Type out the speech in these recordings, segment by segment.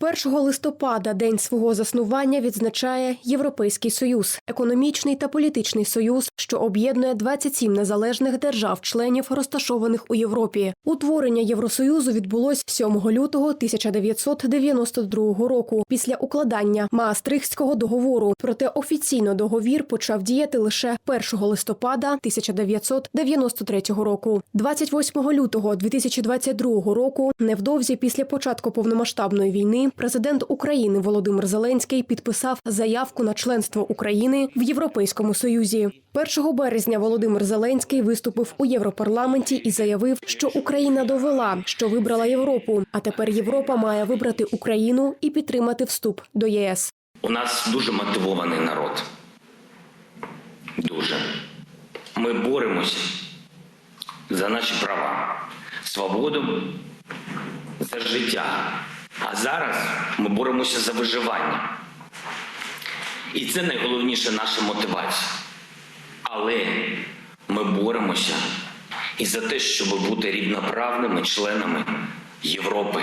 1 листопада, день свого заснування, відзначає Європейський Союз, економічний та політичний союз, що об'єднує 27 незалежних держав-членів, розташованих у Європі. Утворення Євросоюзу відбулось 7 лютого 1992 року після укладання Маастрихтського договору. Проте офіційно договір почав діяти лише 1 листопада 1993 року. 28 лютого 2022 року, невдовзі після початку повномасштабної війни, президент України Володимир Зеленський підписав заявку на членство України в Європейському Союзі. 1 березня Володимир Зеленський виступив у Європарламенті і заявив, що Україна довела, що вибрала Європу. А тепер Європа має вибрати Україну і підтримати вступ до ЄС. У нас дуже мотивований народ. Дуже. Ми боремося за наші права, свободу, за життя. А зараз ми боремося за виживання. І це найголовніша наша мотивація. Але ми боремося і за те, щоб бути рівноправними членами Європи.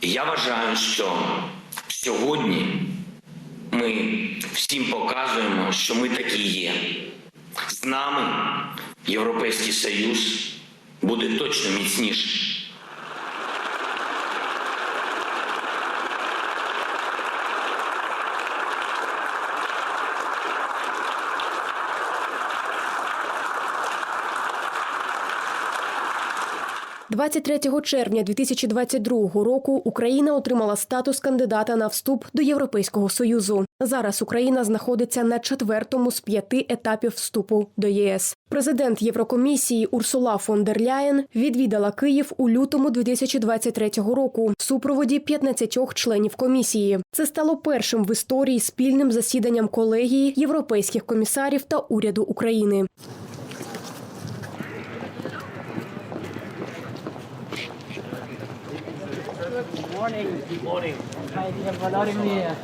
Я вважаю, що сьогодні ми всім показуємо, що ми такі є. З нами Європейський Союз буде точно міцніший. – 23 червня 2022 року Україна отримала статус кандидата на вступ до Європейського союзу. Зараз Україна знаходиться на четвертому з п'яти етапів вступу до ЄС. Президент Єврокомісії Урсула фон дер Ляєн відвідала Київ у лютому 2023 року в супроводі 15 членів комісії. Це стало першим в історії спільним засіданням колегії європейських комісарів та уряду України. Morning. Morning. Hi, dear.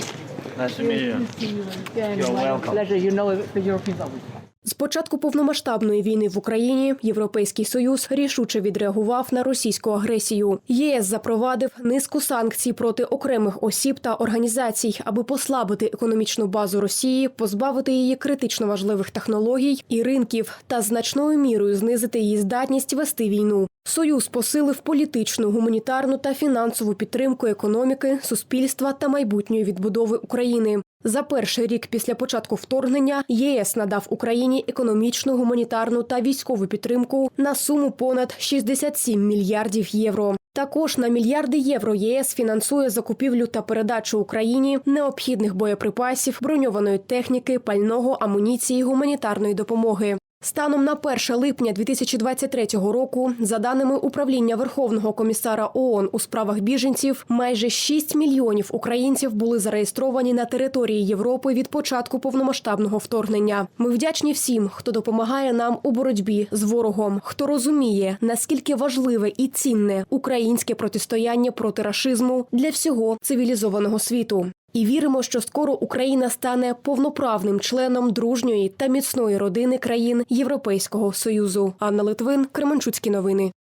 Nice to meet you. See you again. You're My welcome. Pleasure. You know the European Parliament. З початку повномасштабної війни в Україні Європейський союз рішуче відреагував на російську агресію. ЄС запровадив низку санкцій проти окремих осіб та організацій, аби послабити економічну базу Росії, позбавити її критично важливих технологій і ринків та значною мірою знизити її здатність вести війну. Союз посилив політичну, гуманітарну та фінансову підтримку економіки, суспільства та майбутньої відбудови України. За перший рік після початку вторгнення ЄС надав Україні економічну, гуманітарну та військову підтримку на суму понад 67 мільярдів євро. Також на мільярди євро єС фінансує закупівлю та передачу Україні необхідних боєприпасів, броньованої техніки, пального, амуніції, гуманітарної допомоги. Станом на 1 липня 2023 року, за даними управління Верховного комісара ООН у справах біженців, майже 6 мільйонів українців були зареєстровані на території Європи від початку повномасштабного вторгнення. Ми вдячні всім, хто допомагає нам у боротьбі з ворогом, хто розуміє, наскільки важливе і цінне українське протистояння проти рашизму для всього цивілізованого світу. І віримо, що скоро Україна стане повноправним членом дружньої та міцної родини країн Європейського союзу. Анна Литвин, Кременчуцькі новини.